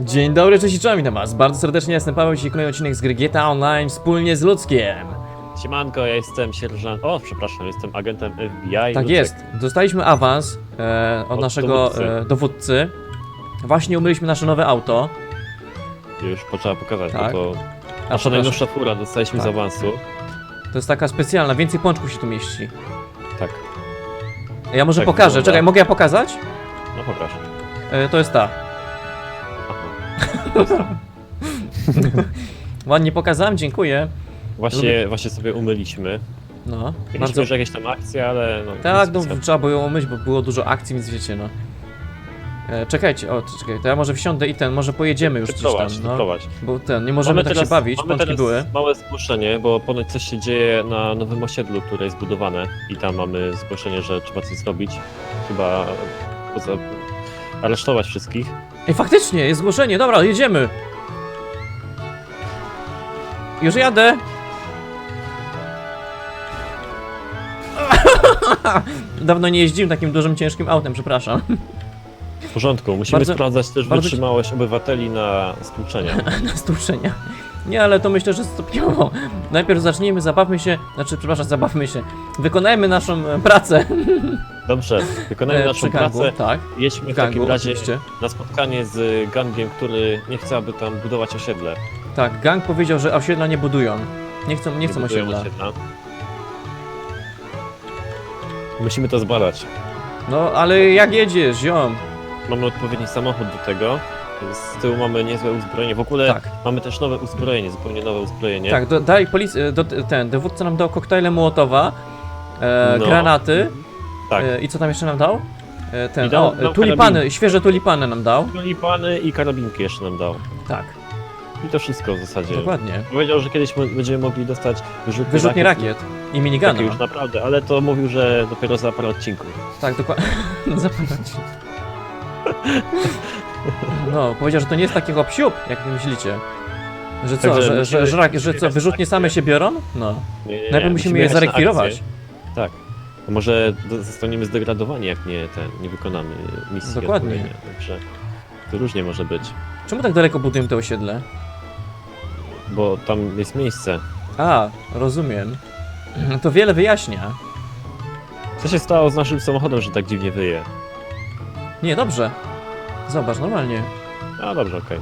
Dzień dobry, cześć i czołem, witam was bardzo serdecznie, jestem Paweł, dzisiaj kolejny odcinek z gry GTA Online wspólnie z Ludzkiem. Siemanko, ja jestem sierżant. O, przepraszam, jestem agentem FBI. Tak Lucek. jest, dostaliśmy awans e, od Od naszego dowódcy. e, dowódcy. Właśnie umyliśmy nasze nowe auto. Już potrzeba pokazać, Tak. bo to A, nasza przepraszam. najnowsza fura, dostaliśmy Tak. z awansu. To jest taka specjalna, więcej pączków się tu mieści. Tak, Ja może Tak pokażę, wygląda. czekaj, mogę ja pokazać? no poproszę. E, to jest ta. Ładnie pokazałem, dziękuję. Właśnie, właśnie sobie umyliśmy. No, Mieliśmy bardzo... już jakieś tam akcje, ale no... Tak, nic no specjalnego. trzeba było ją umyć, bo było dużo akcji, więc wiecie, no. E, czekajcie, o, czekaj, to ja może wsiądę i ten, może pojedziemy już gdzieś tam, Wyprowadź, no. wyprowadź. Bo ten, nie możemy tak się bawić, mamy pączki teraz były. małe zgłoszenie, bo ponoć coś się dzieje na nowym osiedlu, które jest budowane i tam mamy zgłoszenie, że trzeba coś zrobić. Chyba poza... aresztować wszystkich. Ej, faktycznie, jest zgłoszenie, dobra, jedziemy. Już jadę. Dawno nie jeździłem takim dużym, ciężkim autem, przepraszam. W porządku, musimy Bardzo- sprawdzać też bardzo- wytrzymałość obywateli na stłuczenia. Na stłuczenia. Nie, ale to myślę, że stopniowo. Najpierw zacznijmy, zabawmy się, znaczy, przepraszam, zabawmy się. Wykonajmy naszą e, pracę. Dobrze, wykonajmy e, naszą przy gangu, pracę. Tak, Jedźmy w takim razie oczywiście. na spotkanie z gangiem, który nie chce, aby tam budować osiedle. Tak, gang powiedział, że osiedla nie budują. Nie chcą, nie chcą budują osiedla. Musimy to zbadać. No, ale jak jedziesz, ziom? Mamy odpowiedni samochód do tego. Z tyłu mamy niezłe uzbrojenie. W ogóle Tak. mamy też nowe uzbrojenie, zupełnie nowe uzbrojenie. Tak, do, daj polic- do, ten, dowódca nam dał koktajle Mołotowa, e, No. granaty Tak. e, i co tam jeszcze nam dał? E, ten, dał- o, dał tulipany, karabiny. świeże tulipany nam dał. Tulipany i karabinki jeszcze nam dał. Tak, I to wszystko w zasadzie. dokładnie. Powiedział, że kiedyś będziemy mogli dostać wyrzutnie, Wyrzutnie rakiet i minigana. Takie już naprawdę, ale to mówił, że dopiero za parę odcinków. Tak, dokładnie. Zapalać. No, powiedział, że to nie jest takiego psiup, jak wy myślicie. Że co, Także że, że, musimy- że, rak- że co, musimy wyrzutnie same się biorą? No. Nie, nie, nie, Najpierw musimy je jechać na zarekwirować. Tak. To może do- zostaniemy zdegradowani, jak nie, ten, nie wykonamy misji Dokładnie. Także to różnie może być, Czemu tak daleko budują to osiedle? bo tam jest miejsce. A, rozumiem. To wiele wyjaśnia. Co się stało z naszym samochodem, że tak dziwnie wyje? Nie, dobrze. Zobacz, normalnie. A dobrze, okej.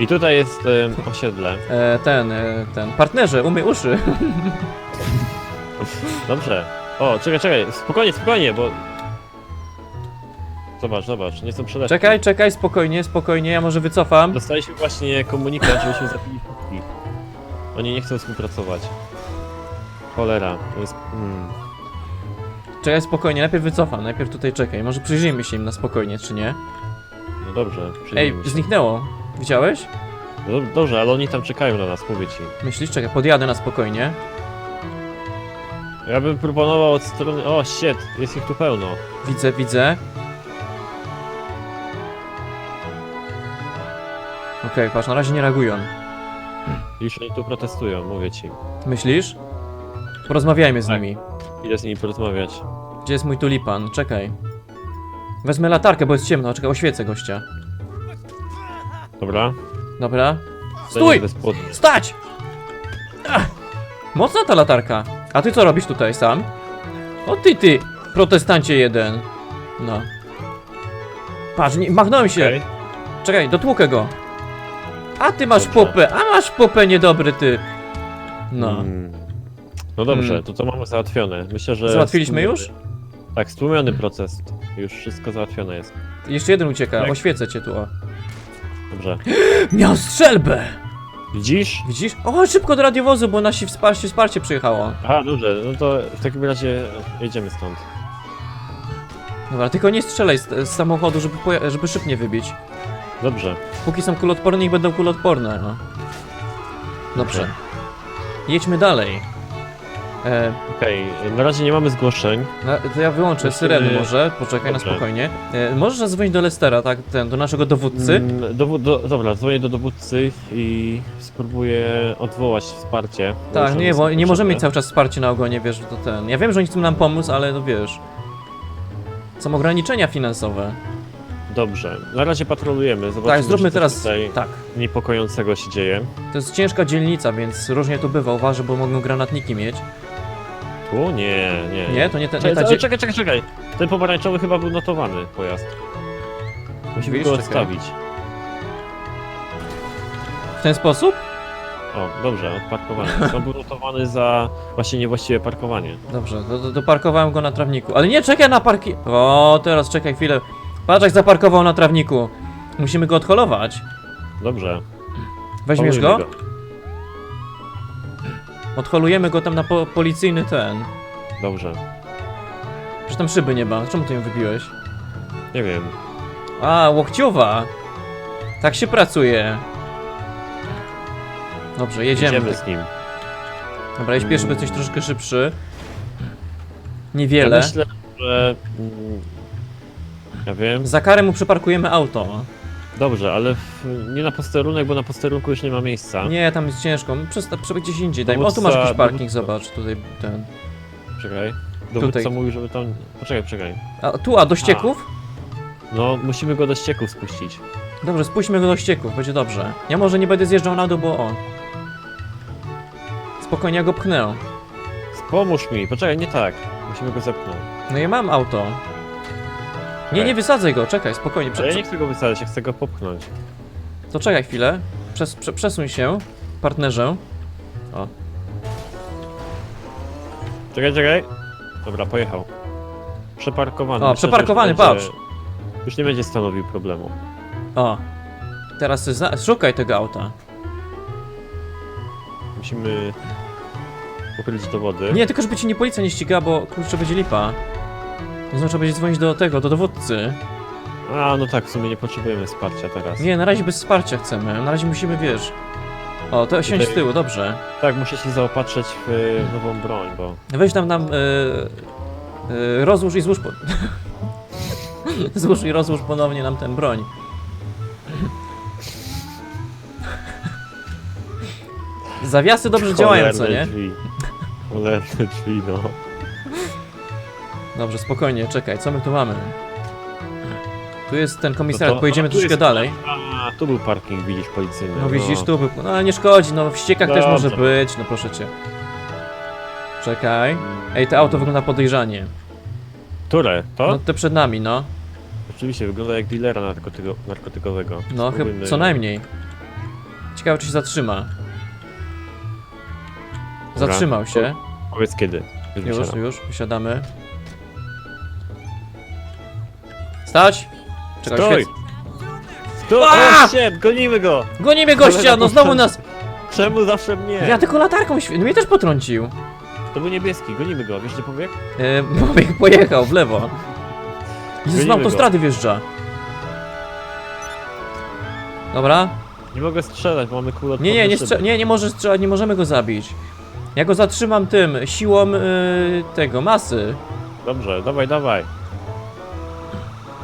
I tutaj jest em, osiedle. E, ten, e, ten, partnerze, umyj uszy. Dobrze. O, czekaj, czekaj, spokojnie, spokojnie, bo... Zobacz, zobacz, nie są przelewki. Czekaj, czekaj, spokojnie, spokojnie, ja może wycofam. Dostaliśmy właśnie komunikat, żebyśmy zabili wszystkich. Oni nie chcą współpracować. Cholera, to jest... Mm. Czekaj, spokojnie, najpierw wycofam, najpierw tutaj czekaj. Może przyjrzyjmy się im na spokojnie, czy nie? No dobrze, Ej, przyjmijmy się. zniknęło. Widziałeś? No, dobrze, ale oni tam czekają na nas, mówię ci. Myślisz? Czekaj, podjadę na spokojnie. Ja bym proponował od strony... O, shit, jest ich tu pełno. Widzę, widzę. Okej, patrz, na razie nie reagują. Już oni tu protestują, mówię ci. Myślisz? Porozmawiajmy z Tak. nimi. Idę z nimi porozmawiać. Gdzie jest mój tulipan? Czekaj. Wezmę latarkę, bo jest ciemno. Czekaj, oświecę gościa. Dobra? Dobra. Stój! powodu. Stać! Ach! Mocna ta latarka. A ty co robisz tutaj sam? O ty, ty, protestancie jeden. No. Patrz, nie, machnąłem się. Okej. Czekaj, dotłukę go. A ty masz Dobrze. popę, a masz popę niedobry ty. No. Mm. No dobrze, Mm. to to mamy załatwione. Myślę, że... Załatwiliśmy już? Tak, stłumiony proces. Już wszystko załatwione jest. Jeszcze jeden ucieka, Tak. oświecę cię tu, o. Dobrze. Miał strzelbę! Widzisz? Widzisz? O, szybko do radiowozu, bo nasi wsparcie, wsparcie przyjechało. Aha, dobrze, no to w takim razie jedziemy stąd. Dobra, tylko nie strzelaj z, z samochodu, żeby, poja- żeby szyb nie wybić. Dobrze. Póki są kuloodporne i będą kuloodporne, no. Dobrze. Dobrze. Jedźmy dalej. E, Okej, na razie nie mamy zgłoszeń. to ja wyłączę syreny może, poczekaj na Dobrze. spokojnie. E, możesz zadzwonić do Lestera, tak, ten, do naszego dowódcy? Mm, Dowód, do, dobra, dzwonię do dowódcy i spróbuję odwołać wsparcie. tak, nie, bo nie możemy mieć cały czas wsparcia na ogonie, wiesz, to ten. Ja wiem, że oni chcą nam pomóc, ale no wiesz. Są ograniczenia finansowe. Dobrze, na razie patrolujemy. Zobaczymy, Tak, zróbmy czy coś teraz... tutaj Tak. niepokojącego się dzieje. To jest ciężka dzielnica, więc różnie tu bywa. Uważaj, bo mogą granatniki mieć. Tu? Nie, nie. Nie, to nie, ta, nie Czekaj, ta dzie... czekaj, czekaj, czekaj. Ten pomarańczowy chyba był notowany pojazd. Musimy go Czekaj. odstawić. W ten sposób? O, dobrze, odparkowany. On był notowany za właśnie niewłaściwe parkowanie. Dobrze, do, do, doparkowałem go na trawniku. Ale nie, czekaj na parki... O, teraz czekaj chwilę. Patrz jak zaparkował na trawniku. Musimy go odholować. Dobrze. Weźmiesz go? Odholujemy go tam na po policyjny ten. Dobrze. Przecież tam szyby nie ma. Czemu ty ją wybiłeś? Nie wiem. A, łokciowa. Tak się pracuje. Dobrze, jedziemy. Jedziemy z nim. Dobra, jeśli pierwszy jesteś troszkę szybszy. Ja Niewiele. myślę, że... mm, Ja wiem. Za karę mu przyparkujemy auto. Dobrze, ale w, nie na posterunek, bo na posterunku już nie ma miejsca. Nie, tam jest ciężko. Przesta- Trzeba gdzieś indziej. Daj. O, tu masz jakiś parking, dowódca. zobacz. Tutaj ten. Czekaj. Dowódca Tutaj. mówił, żeby tam... Poczekaj, poczekaj. A tu, a do ścieków? No, musimy go do ścieków spuścić. Dobrze, spuśćmy go do ścieków, będzie dobrze. Ja może nie będę zjeżdżał na dół, bo o. Spokojnie, ja go pchnę. Pomóż mi, poczekaj, nie tak. Musimy go zepchnąć. No ja mam auto. Nie, nie wysadzaj go, czekaj, spokojnie. Prze Ale ja nie chcę go wysadzić, ja chcę go popchnąć. to czekaj chwilę. Przes prze przesuń się, partnerze. O, Czekaj, czekaj. Dobra, pojechał. Przeparkowany. O, Myślę, że przeparkowany, już będzie-. Już nie będzie stanowił problemu. o. Teraz ty zna- szukaj tego auta. Musimy ukryć dowody. Nie, tylko żeby ci nie policja nie ścigała, bo kurczę będzie lipa. Więc trzeba będzie dzwonić do tego, do dowódcy. A, no tak, w sumie nie potrzebujemy wsparcia teraz. Nie, na razie bez wsparcia chcemy. Na razie musimy, wiesz. O, to siądź z tyłu, dobrze. Tak, muszę się zaopatrzyć w y, nową broń, bo... Weź tam nam. Yy, rozłóż i złóż. Po... złóż i rozłóż ponownie nam ten broń. Zawiasy dobrze działają, co Cholerne nie? drzwi. Cholerne drzwi, no. Dobrze, spokojnie, czekaj, co my tu mamy? Tu jest ten komisariat, No to- pojedziemy a, tu troszkę jest- dalej. A, tu był parking, widzisz, policyjny. No widzisz, tu był. No ale nie szkodzi, no w ściekach też może Dobrze. być, no proszę cię. Czekaj. Ej, to auto wygląda podejrzanie. Które? To? No te przed nami, no. Oczywiście, wygląda jak dealera narkotyko, narkotykowego. No chyba Spróbujmy- co najmniej. Ciekawe czy się zatrzyma. Zatrzymał się. Powiedz kiedy. Już Już, wysiadam. już, wysiadamy. Stać! Czekaj, Stój! Tu, A! o shit, gonimy go! Gonimy gościa, no znowu nas... Czemu zawsze mnie? Ja tylko latarką świe... No mnie też potrącił. To był niebieski, gonimy go, wiesz gdzie pobiegł? E, pojechał w lewo. Jezus, Gonimy na go. autostrady wjeżdża. Dobra. Nie mogę strzelać, bo mamy kulę Nie, nie, nie, strze- nie, nie możesz strzelać, nie możemy go zabić. Ja go zatrzymam tym, siłą y, tego, masy. Dobrze, dawaj, dawaj.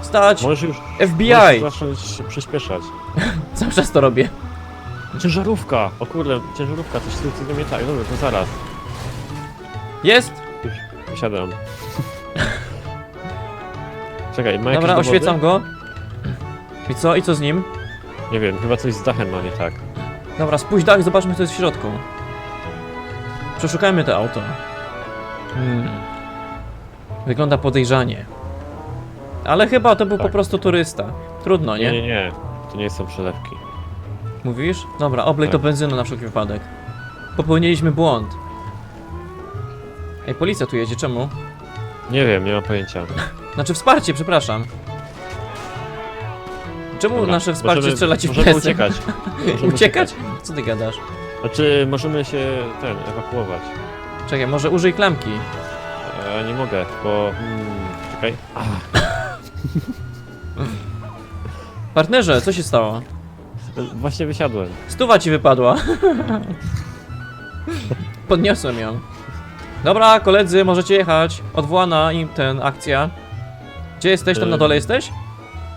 Stać! Możesz już FBI! możesz zacząć się przyspieszać. Cały czas to robię. Ciężarówka! O kurde, ciężarówka, coś tu co nie tak. Dobra, to zaraz. Jest! Już wysiadam. Czekaj, ma jakieś Dobra, dowody? oświecam go. I co? I co z nim? Nie wiem, chyba coś z dachem ma nie tak. Dobra, spójrz dach, zobaczmy co jest w środku. Przeszukajmy to auto. Hmm. Wygląda podejrzanie. Ale chyba to był Tak. po prostu turysta. Trudno, Nie, nie? nie, nie. To nie są przelewki. Mówisz? Dobra, oblej to Tak. benzyną na wszelki wypadek. Popełniliśmy błąd. Ej, policja tu jedzie, czemu? Nie wiem, nie mam pojęcia. Znaczy wsparcie, przepraszam. Czemu Dobra, nasze wsparcie możemy- strzela ci w Możemy plecy? uciekać. Możemy Uciekać? Co ty gadasz? Znaczy, możemy się, ten, ewakuować. Czekaj, może użyj klamki. E, nie mogę, bo... Mm, czekaj. A, Partnerze, co się stało? właśnie wysiadłem. Stuwa ci wypadła. Podniosłem ją. Dobra, koledzy, możecie jechać. Odwołana im ten akcja. Gdzie jesteś? Tam na dole jesteś?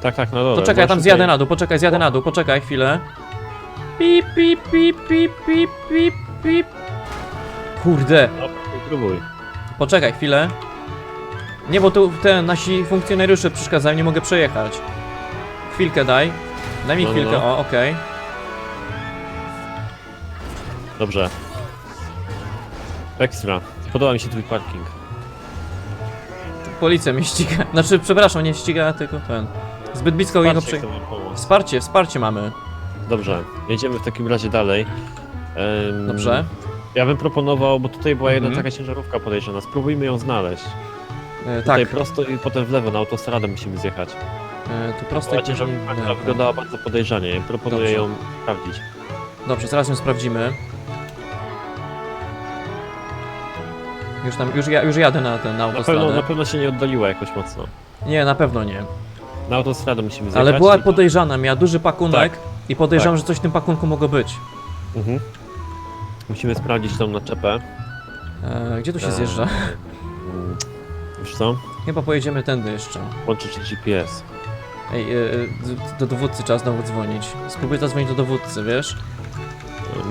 Tak, tak, na dole. To czekaj, ja tam Możesz zjadę tutaj- na dół, poczekaj, zjadę na dół, poczekaj chwilę. Pip, pip, pip, pip, pip, pip, pip. Kurde, No, próbuj. poczekaj chwilę. Nie, bo tu te nasi funkcjonariusze przeszkadzają, nie mogę przejechać. chwilkę daj. Daj mi No, no, chwilkę, no. o, okej. Dobrze. Ekstra. Podoba mi się twój parking. Policja mnie ściga. Znaczy, przepraszam, nie ściga, tylko ten. Zbyt blisko jego Patrzcie, przy... jak to mi pomóc. Wsparcie, wsparcie mamy. Dobrze, jedziemy w takim razie dalej. Em, Dobrze. Ja bym proponował, bo tutaj była jedna Mhm. taka ciężarówka podejrzana, spróbujmy ją znaleźć. E, Tutaj tak, prosto i potem w lewo, na autostradę musimy zjechać. e, tu prosto i później- która Dobra. wyglądała bardzo podejrzanie. Proponuję Dobrze. ją sprawdzić. Dobrze, zaraz ją sprawdzimy. Już tam, już, ja, już jadę na ten, na Na pewno, autostradę. na pewno się nie oddaliła jakoś mocno. Nie, na pewno nie. Na autostradę musimy zjechać. Ale była podejrzana, miała duży pakunek Tak. i podejrzewam, Tak. że coś w tym pakunku mogło być. Mhm. Musimy sprawdzić tą naczepę. E, gdzie tu się Eee, zjeżdża? mm, Wiesz co? Chyba pojedziemy tędy jeszcze. Łączyć GPS. Ej, e, e, do dowódcy trzeba znowu dzwonić. Spróbuj zadzwonić do dowódcy, wiesz?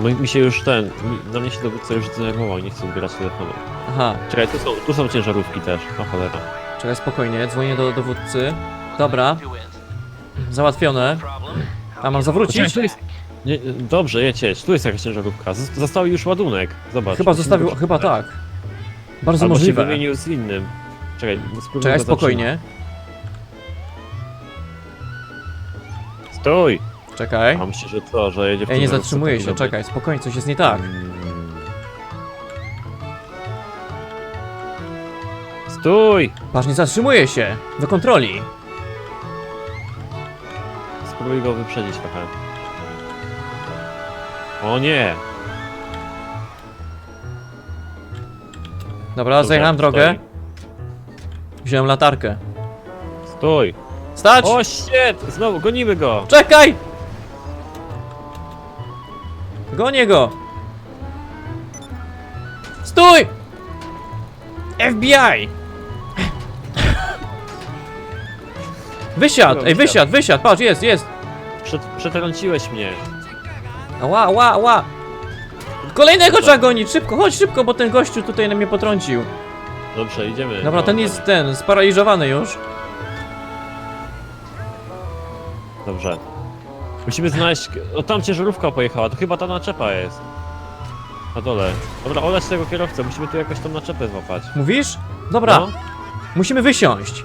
Mi, mi się już ten, mi, na mnie się dowódca już zdenerwował i nie chce odbierać telefonu. Aha, Czekaj, tu są, tu są ciężarówki też, o cholera. czekaj spokojnie, dzwonię do dowódcy. Dobra, załatwione. A mam zawrócić? Nie, dobrze, jedź, jedź, tu jest jakaś ciężarówka. Został już ładunek, zobacz. Chyba zostawił, chyba tak. Bardzo Albo się możliwe. wymienił z innym. Czekaj, spróbuj Czekaj spokojnie, zatrzymać. Stój! czekaj. A myślę, że co, że jedzie w Ej, nie zatrzymuję się, powinno czekaj, spokojnie, coś jest nie tak. Mm. Stój! Patrz, nie zatrzymuje się. Do kontroli. Spróbuj go wyprzedzić trochę. O nie! Dobra, zajechałem drogę. stoi. Wziąłem latarkę. Stój! Stać! O shit! Znowu, gonimy go! Czekaj! Gonię go! Stój! FBI! Wysiadł, ej, wysiadł, wysiadł, patrz, jest, jest! Przet, przetrąciłeś mnie. Ła, ła, ła! Kolejnego trzeba gonić, szybko, chodź szybko, bo ten gościu tutaj na mnie potrącił. Dobrze, idziemy. Dobra, No, ten jest ten, sparaliżowany już. Dobrze. Musimy znaleźć... O, tam ciężarówka pojechała, to chyba ta naczepa jest. Na dole. Dobra, oleć tego kierowcę, musimy tu jakoś tą naczepę złapać. Mówisz? Dobra, No, musimy wysiąść.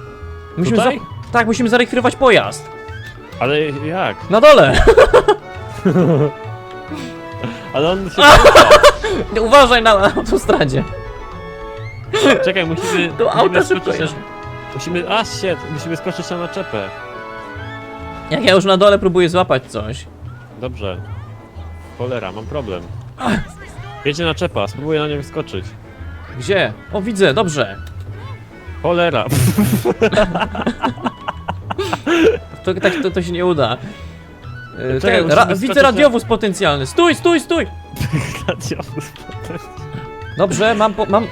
Musimy Tutaj? za- Tak, musimy zarekwirować pojazd. ale jak? Na dole! Ale on się... Uważaj na autostradzie. Czekaj, musimy... To musimy auto szybko skoczyć jest. na... Musimy... A, shit! Musimy skoczyć na naczepę. Jak ja już na dole próbuję złapać coś. Dobrze. Cholera, mam problem. Jedzie naczepa, spróbuję na nią skoczyć. Gdzie? O, widzę, dobrze. Cholera! To, tak, to, to się nie uda. Czekaj, ten, musimy ra, skoczyć widzę na- radiowóz potencjalny. Stój, stój, stój! Radiowóz potem. Dobrze, mam, po, mam...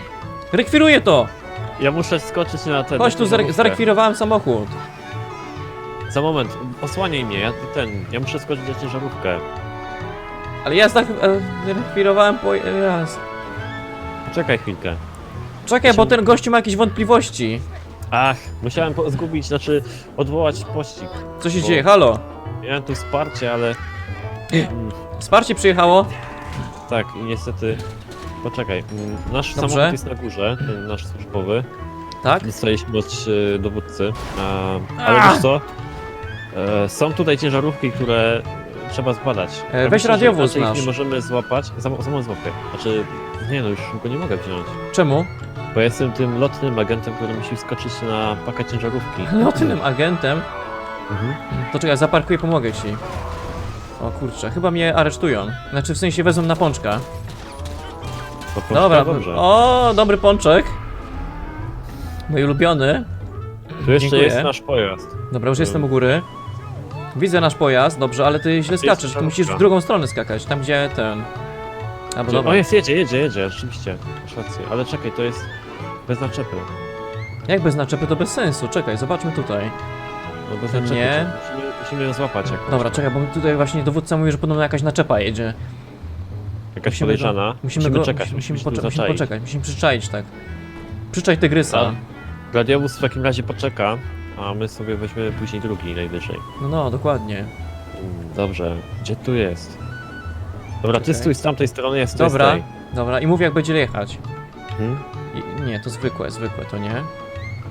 Rekwiruję to! Ja muszę skoczyć na ten. Chodź tu, zare, zarekwirowałem samochód. Za moment, osłaniaj mnie, ja ten. Ja muszę skoczyć na ciężarówkę. Ale ja zarekwirowałem pojazd. Czekaj chwilkę. Czekaj, bo ten gościu ma jakieś wątpliwości. Ach, musiałem po- zgubić, znaczy odwołać pościg. Co się Bo- dzieje? Halo? Miałem tu wsparcie, ale. Wsparcie przyjechało? tak, i niestety. Poczekaj, nasz Dobrze. samochód jest na górze, ten nasz służbowy. Tak? Dostaliśmy od e, dowódcy. Ale wiesz co? E, są tutaj ciężarówki, które trzeba zbadać. E, Ja weź myślę, że radiowóz ich nasz. nie możemy złapać. Za, za moment złapię. Znaczy, nie no, już go nie mogę wziąć. Czemu? Bo ja jestem tym lotnym agentem, który musi skoczyć na pakę ciężarówki. Lotnym agentem? Mhm. To czekaj, zaparkuję, pomogę ci. O kurczę, chyba mnie aresztują. Znaczy w sensie wezmą na pączka. To Dobra, dobrze. o, dobry pączek. Mój ulubiony. tu jeszcze dziękuję. jest nasz pojazd. Dobra, już jestem u góry. Widzę nasz pojazd, dobrze, ale ty źle skaczesz, ty musisz w drugą stronę skakać, tam gdzie ten... Albo Gdzie- dobra, O jest, jedzie, jedzie, jedzie, rzeczywiście. Masz rację. Ale czekaj, to jest bez naczepy. jak bez naczepy to bez sensu, czekaj, zobaczmy tutaj. No bez Nie. naczepy. Musimy, musimy ją złapać jakoś. Dobra, czekaj, bo tutaj właśnie dowódca mówi, że podobno jakaś naczepa jedzie. Jakaś Musimy podejrzana. Go, musimy, go, czekać, musimy, musimy, musimy, pocze- musimy poczekać, musimy przyczaić, tak. Przyczaić tygrysa. Tak. Gladiowóz w takim razie poczeka. a my sobie weźmiemy później drugi najwyżej. No, no, dokładnie. Mm, Dobrze, gdzie tu jest? Dobra, ty Czekaj. stój z tamtej strony, ja stój Dobra, tej. dobra, i mów jak będzie jechać. Hmm? I, nie, to zwykłe, zwykłe, to nie.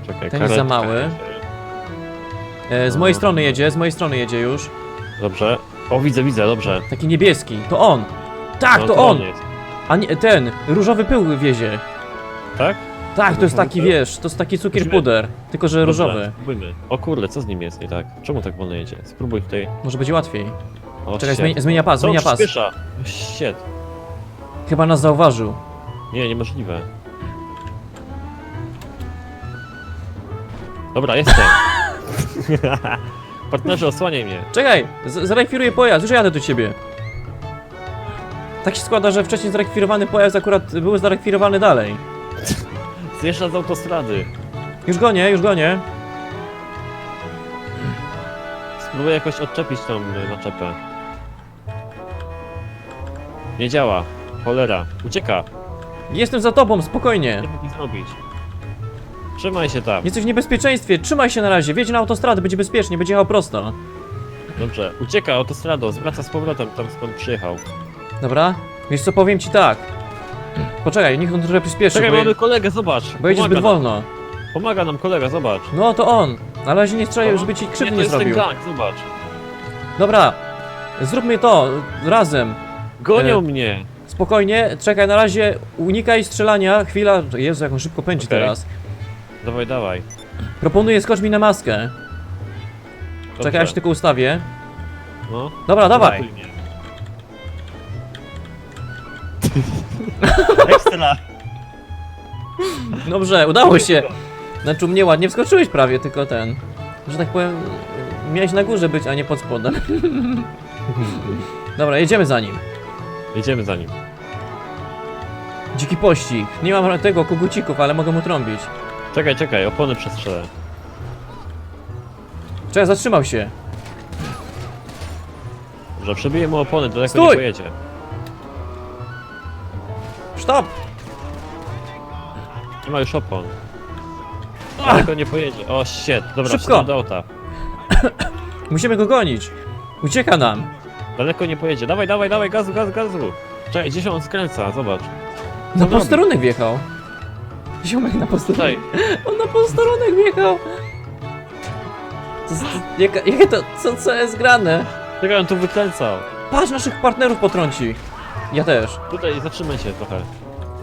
Czekaj, Ten jest za mały. E, z mojej no, strony no. jedzie, z mojej strony jedzie już. Dobrze. O, widzę, widzę, dobrze. Taki niebieski, to on! Tak, No, to on! jest. A nie, ten, różowy pył wiezie. Tak? Tak, to jest Różowy taki, pył? wiesz, to jest taki cukier Musimy- puder, tylko że różowy. Spróbujmy. O kurde, co z nim jest nie tak? Czemu tak wolno jedzie? Spróbuj tutaj. Może będzie łatwiej. O, Czekaj, shit. zmienia, zmienia pas, Co zmienia on pas. przyspiesza? O, Shit. Chyba nas zauważył. Nie, niemożliwe. Dobra, jestem. Partnerze, osłaniaj mnie. Czekaj, z- pojazd, już jadę do ciebie. Tak się składa, że wcześniej zarekwirowany pojazd akurat był zarekwirowany dalej. Zjeżdża z autostrady. Już gonię, już gonię. Spróbuję jakoś odczepić tą y, naczepę. Nie działa. Cholera. Ucieka. Jestem za tobą, spokojnie. Nie nic zrobić. Trzymaj się tam. Jesteś w niebezpieczeństwie, trzymaj się na razie, wjedź na autostradę, będzie bezpiecznie, będzie jechał prosto. Dobrze. Ucieka autostradą, zwraca z powrotem tam skąd przyjechał. Dobra? Wiesz co, powiem ci tak. Poczekaj, niech on trochę przyspieszy, Czekaj, bo, mamy je, kolegę, zobacz. bo jedzie zbyt nam. wolno. Pomaga nam kolega, zobacz. No to on. Na razie nie strzelaj, żeby ci krzywdy to nie jest ten zrobił. gang, zobacz. Dobra, zróbmy to razem. Gonią E, mnie. Spokojnie, czekaj, na razie unikaj strzelania. Chwila, Jezu, jak on szybko pędzi Okej. teraz. Dawaj, dawaj. Proponuję, skocz mi na maskę. Dobrze. Czekaj, ja się tylko ustawię. No. Dobra, dawaj. Ratuj Ekstra. Dobrze, udało się. Znaczy, u mnie ładnie wskoczyłeś prawie, tylko ten. Że tak powiem, miałeś na górze być, a nie pod spodem. Dobra, jedziemy za nim. Jedziemy za nim. Dziki pościg. Nie mam tego kogucików, ale mogę mu trąbić. Czekaj, czekaj, opony przestrzelę. Czekaj, zatrzymał się. Dobrze, przebiję mu opony, daleko Stój! nie pojedzie. Stop! Nie ma już opon. Daleko nie pojedzie. O, shit. Dobra, Szybko! wsiadam do auta. Musimy go gonić. Ucieka nam. Daleko nie pojedzie. Dawaj, dawaj, dawaj, gazu, gazu, gazu. Czekaj, gdzie się on skręca, zobacz. Na robi? posterunek wjechał. Ziomek na posterunek. Tutaj, On na posterunek wjechał. Jaka, jakie to, co, co jest grane? czekaj, on tu wykręcał. Patrz, naszych partnerów potrąci. Ja też. Tutaj, zatrzymaj się trochę.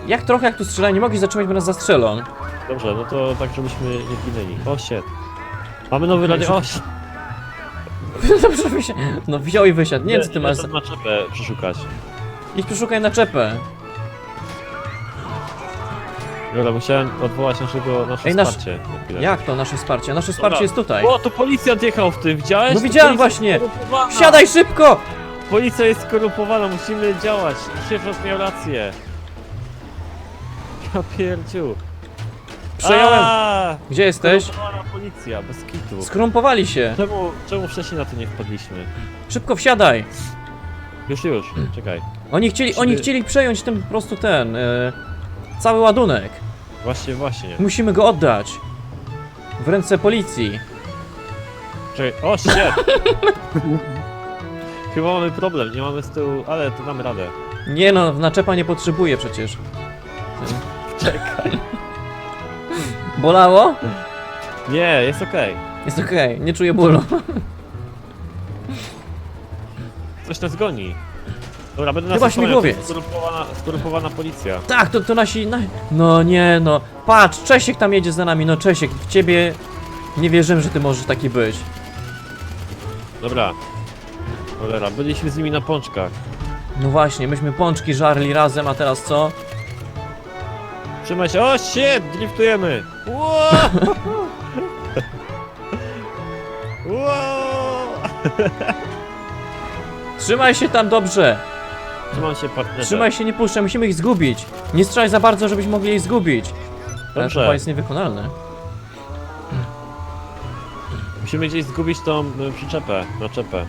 Jak trochę jak tu strzelają, nie mogli zatrzymać, bo nas zastrzelą. Dobrze, no to tak, żebyśmy nie zginęli. O, shit. Mamy nowy radio. O, shit. Dobrze wysiadł. No wziął i wysiadł. Nie wiem co ty masz. Tam naczepę przeszukać. Idź poszukaj naczepę. Dobra, musiałem odwołać naszego, nasze Ej, nasz- wsparcie. na chwilę. Jak to nasze wsparcie? Nasze wsparcie Dobra. jest tutaj. O, to policjant jechał w tym, widziałeś? No widziałem właśnie. jest skorumpowana. Wsiadaj szybko! Policja jest skorumpowana, musimy działać. Sierżant miał rację. Ja pierdziu. Przejąłem. Gdzie jesteś? Skorumpowana policja, bez kitu. Skrumpowali się. Czemu, czemu wcześniej na to nie wpadliśmy? Szybko wsiadaj. Już, już, czekaj. Oni chcieli, oni chcieli przejąć ten po prostu ten. E, cały ładunek. Właśnie, właśnie. Musimy go oddać. W ręce policji. Czekaj, o shit! Chyba mamy problem, nie mamy z tyłu, ale to damy radę. Nie no, naczepa nie potrzebuje przecież. Czekaj. Bolało? Nie, jest okej. Jest okej, nie czuję bólu. Coś nas goni. Dobra, będę Chyba nas osłaniał, śmigłowiec. to jest Skorumpowana, skorumpowana policja. Tak, to, to nasi. Na... No nie no. Patrz, Czesiek tam jedzie za nami. No Czesiek, w ciebie nie wierzyłem, że ty możesz taki być. Dobra. Cholera, byliśmy z nimi na pączkach. No właśnie, myśmy pączki żarli razem, a teraz co? Trzymaj się, o shit, driftujemy! Ło! Ło! Trzymaj się tam dobrze! Trzymam się partnerze. Trzymaj się, nie puszczaj, musimy ich zgubić. Nie strzelaj za bardzo, żebyśmy mogli ich zgubić. Ale to Dobrze. chyba jest niewykonalne. Musimy gdzieś zgubić tą y, przyczepę, naczepę.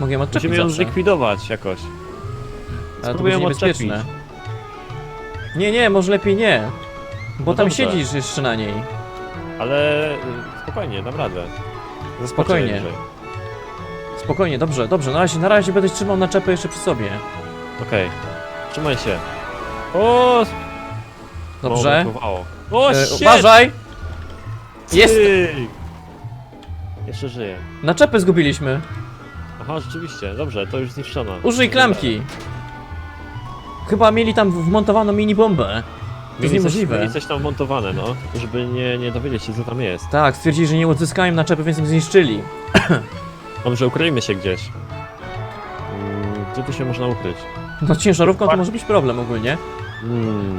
Mogę ją odczepić Musimy ją zawsze. zlikwidować jakoś. Ale to Spróbuję będzie ją niebezpieczne. Nie, nie, może lepiej nie. Bo No tam dobrze. siedzisz jeszcze na niej. Ale y, spokojnie, dam radę. Zaskoczę Spokojnie. wyżej. Spokojnie, dobrze, dobrze. Na razie, na razie będę trzymał naczepę jeszcze przy sobie. Okej. Trzymaj się. O! Dobrze. mało brakowało. O, E, shit! uważaj! Jest! Ty! Jeszcze żyję. Naczepę zgubiliśmy. Aha, rzeczywiście, dobrze, to już zniszczono. Użyj klamki. Chyba mieli tam wmontowaną mini bombę. To jest Mieli niemożliwe. Coś, mieli coś tam montowane, no, żeby nie, nie dowiedzieć się, co tam jest. Tak, stwierdzili, że nie odzyskają naczepy, więc ją zniszczyli. Dobrze, ukryjmy się gdzieś. Mm, Gdzie tu się można ukryć? No z ciężarówką to może być problem ogólnie. Hmm.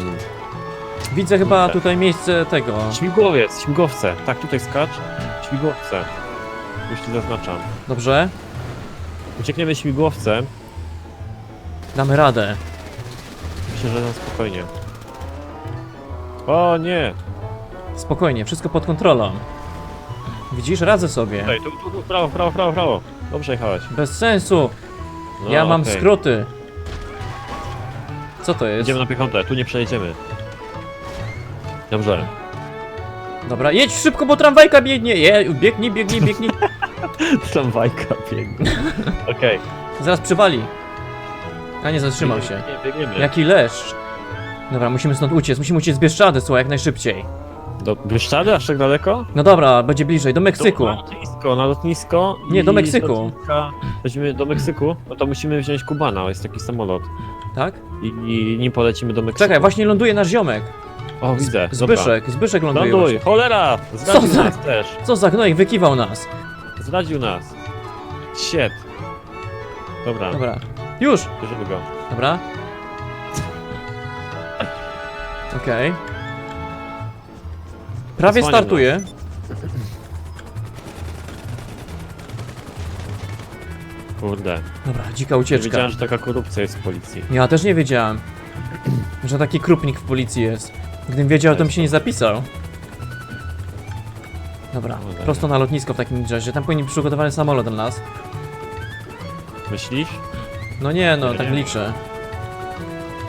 Widzę chyba Kurde. tutaj miejsce tego. Śmigłowiec, śmigłowce. Tak, tutaj skacz. Śmigłowce. Już ci zaznaczam. Dobrze, Uciekniemy śmigłowcem. damy radę. Myślę, że na spokojnie. O nie! Spokojnie, wszystko pod kontrolą. Widzisz, radzę sobie. Tutaj, tu, tu, tu, prawo, prawo, prawo, prawo. Dobrze jechałeś. Bez sensu. No, Ja mam okej. skróty. Co to jest? Idziemy na piechotę, tu nie przejedziemy. Dobrze. Dobra, jedź szybko, bo tramwajka biegnie. Je, biegnij, biegnij, biegnij. Tramwajka biegnie. Okej. Zaraz przywali. A nie, zatrzymał się. Nie, biegniemy. Jaki leszcz. Dobra, musimy stąd uciec. Musimy uciec z Bieszczady, słuchaj, jak najszybciej. Do Bieszczady, aż tak daleko? No dobra, będzie bliżej, do Meksyku. Na lotnisko, na lotnisko. Nie, do i Meksyku. lotniska Weźmiemy do Meksyku, no to musimy wziąć Kubana, jest taki samolot. Tak? I, i nim polecimy do Meksyku. Czekaj, właśnie ląduje nasz ziomek. O, widzę. Zbyszek, Zbyszek ląduje. Ląduj, właśnie. cholera! Co za- nas też. Co za gnoj, wykiwał nas. Zdradził nas. Shit. Dobra, Dobra. Już! bierzemy go. Dobra. Okej. Prawie startuje. Kurde. Dobra, dzika Nie ucieczka. wiedziałem, że taka korupcja jest w policji. Ja też nie wiedziałem, że taki krupnik w policji jest. Gdybym wiedział, to bym się nie zapisał. Dobra, Dobra. prosto na lotnisko w takim razie. Tam powinien być przygotowany samolot dla nas. Myślisz? No nie, no, tak liczę.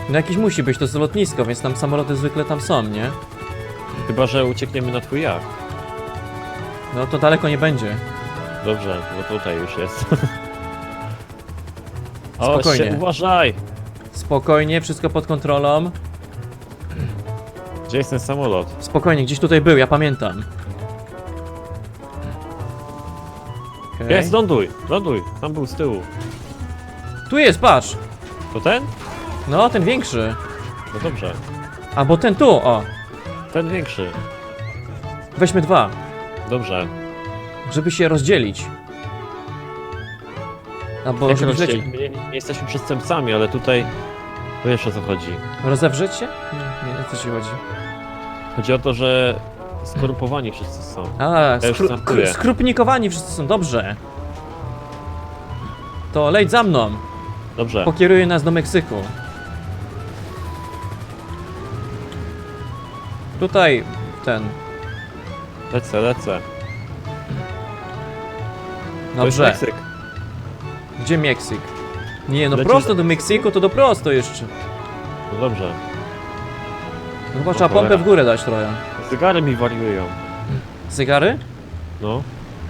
No jakiś musi być, to jest lotnisko, więc tam samoloty zwykle tam są, nie? Chyba, że uciekniemy na twój jacht. No to daleko nie będzie. Dobrze, bo tutaj już jest. o, Spokojnie. się, uważaj! Spokojnie, wszystko pod kontrolą. Gdzie jest ten samolot? Spokojnie, gdzieś tutaj był, ja pamiętam. Okej. Jest, ląduj, ląduj. Tam był z tyłu. Tu jest, patrz! To ten? No, ten większy. No dobrze. Albo ten tu, o. Ten większy. Weźmy dwa, Dobrze. żeby się rozdzielić. Albo Jak żeby rozdzielić? My nie, nie jesteśmy przestępcami, ale tutaj wiesz o co chodzi. Rozewrzeć się? Nie, nie, o co ci chodzi? Chodzi o to, że skorupowani wszyscy są. A, już skru startuję. skrupnikowani wszyscy są, dobrze. To leć za mną, Dobrze. pokieruje nas do Meksyku. Tutaj, ten, Lecę, lecę. To jest dobrze. Meksyk. Gdzie Meksyk? Nie, no prosto do Meksyku, to do prosto jeszcze. No dobrze. No chyba O trzeba pompę cholera. w górę dać trochę. Zegary mi wariują. Zegary? No.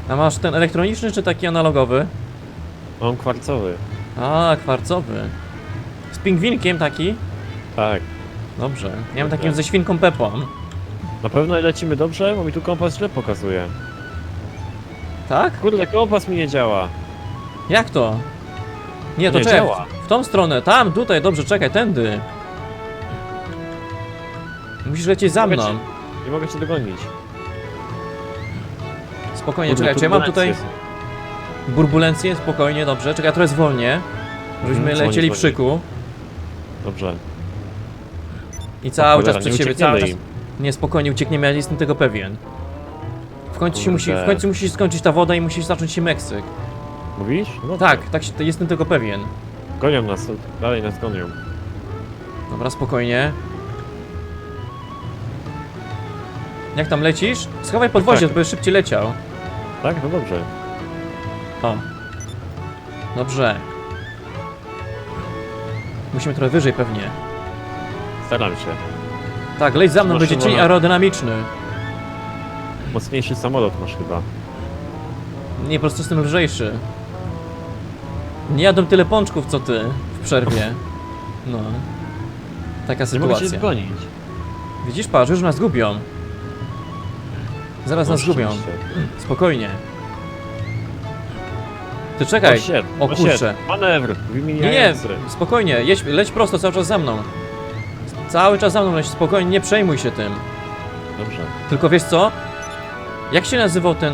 A masz ten elektroniczny czy taki analogowy? Mam kwarcowy. A, kwarcowy. Z pingwinkiem taki? Tak. Dobrze. Ja mam takim ze świnką Pepą. Na pewno lecimy dobrze, bo mi tu kompas źle pokazuje. Tak? Kurde, kompas mi nie działa. Jak to? Nie, to Nie czekaj. działa. W tą stronę, tam, tutaj, dobrze, czekaj, tędy. Musisz lecieć za Mogę mną. Nie mogę cię dogonić. Spokojnie, Kurde, czekaj, czy ja mam tutaj burbulencję? Spokojnie, dobrze. Czekaj, ja trochę zwolnię. Żebyśmy Mhm, zwolnij, lecieli w szyku. Dobrze. I cały Cholera, czas nie przed siebie, uciekniemy cały czas. im. Nie, spokojnie, uciekniemy, ja jestem tego pewien. W końcu, się musi, w końcu musi skończyć ta woda i musi zacząć się Meksyk. Mówisz? No Tak, tak, się- jestem tego pewien. Gonią nas, dalej nas gonią. Dobra, spokojnie. Jak tam lecisz? Schowaj podwozie, Tak. by szybciej leciał. Tak? No dobrze. O. Dobrze. Musimy trochę wyżej pewnie. Staram się. Tak, leć za mną, będzie cień aerodynamiczny. Mocniejszy samolot masz chyba. Nie, po prostu jestem lżejszy. Nie jadą tyle pączków, co ty w przerwie. No. Taka Nie mogę sytuacja. zgonić. Widzisz, patrz, już nas gubią. Zaraz nas gubią. rzeczywiście. Spokojnie. Ty czekaj. O, shit, O kurczę. Manewr, Nie, nie, wymieniający. spokojnie, jedź, leć prosto cały czas za mną. Cały czas za mną leć, spokojnie, nie przejmuj się tym. Dobrze. Tylko wiesz co? Jak się nazywał ten...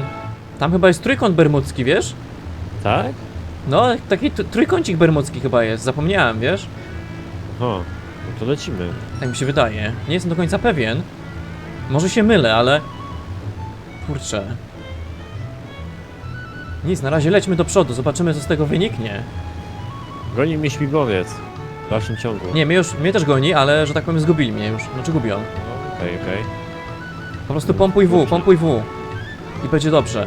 Tam chyba jest trójkąt bermudzki, wiesz? Tak? No, taki trójkącik bermudzki chyba jest, zapomniałem, wiesz? Aha, no to lecimy. Tak mi się wydaje. Nie jestem do końca pewien. Może się mylę, ale... Kurczę. Nic, na razie lećmy do przodu, zobaczymy co z tego wyniknie. Goni mnie śmigłowiec. W dalszym ciągu. Nie, mnie już, mnie też goni, ale że tak powiem zgubili mnie już. Znaczy gubią. Okej, okej. Po prostu pompuj W, pompuj W. I będzie dobrze.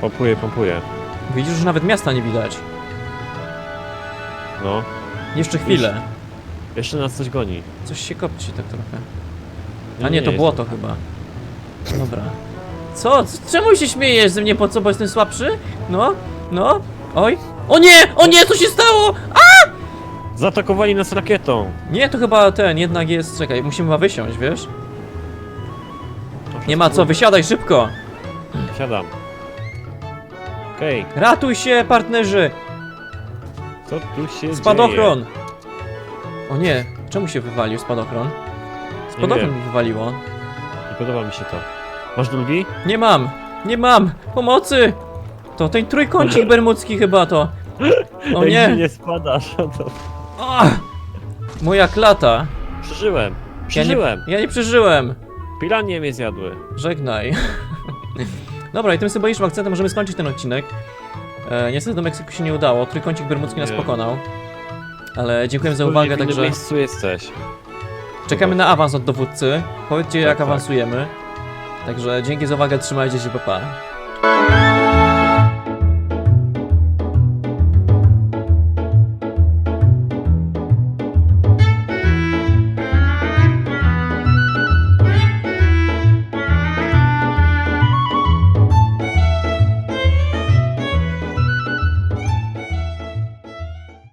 Pompuję, pompuję. Widzisz, że nawet miasta nie widać. No. Jeszcze chwilę. Jeszcze nas coś goni. Coś się kopci tak trochę. Nie, A nie, nie to jest błoto chyba. Dobra. Co? Czemu się śmiejesz ze mnie? Po co? Bo jestem słabszy? No? No? Oj? O nie! O nie! Co się stało? Zaatakowali nas rakietą. Nie, to chyba ten jednak jest... Czekaj, musimy chyba wysiąść, wiesz? Nie ma co, wysiadaj szybko! Siadam. Okej, Ratuj się, partnerzy! co tu się Spadochron! O nie, czemu się wywalił spadochron? Spadochron mi wywaliło. dzieje? Nie podoba mi się to. Masz drugi? Nie mam! Nie mam! Pomocy! To ten trójkącik bermudzki chyba to. O nie! nie spadasz. To... Ach! Moja klata. Przeżyłem. Ja nie, Przeżyłem. ja nie przeżyłem. Piranie mnie zjadły. Żegnaj. Dobra, i tym symbolicznym akcentem możemy skończyć ten odcinek. E, niestety do Meksyku się nie udało. Trójkącik bermudzki nas Nie. pokonał. Ale dziękuję za uwagę, w innym także miejscu jesteś. czekamy na awans od dowódcy. Powiedzcie jak Tak, tak. awansujemy. Także dzięki za uwagę, trzymajcie się, pa pa.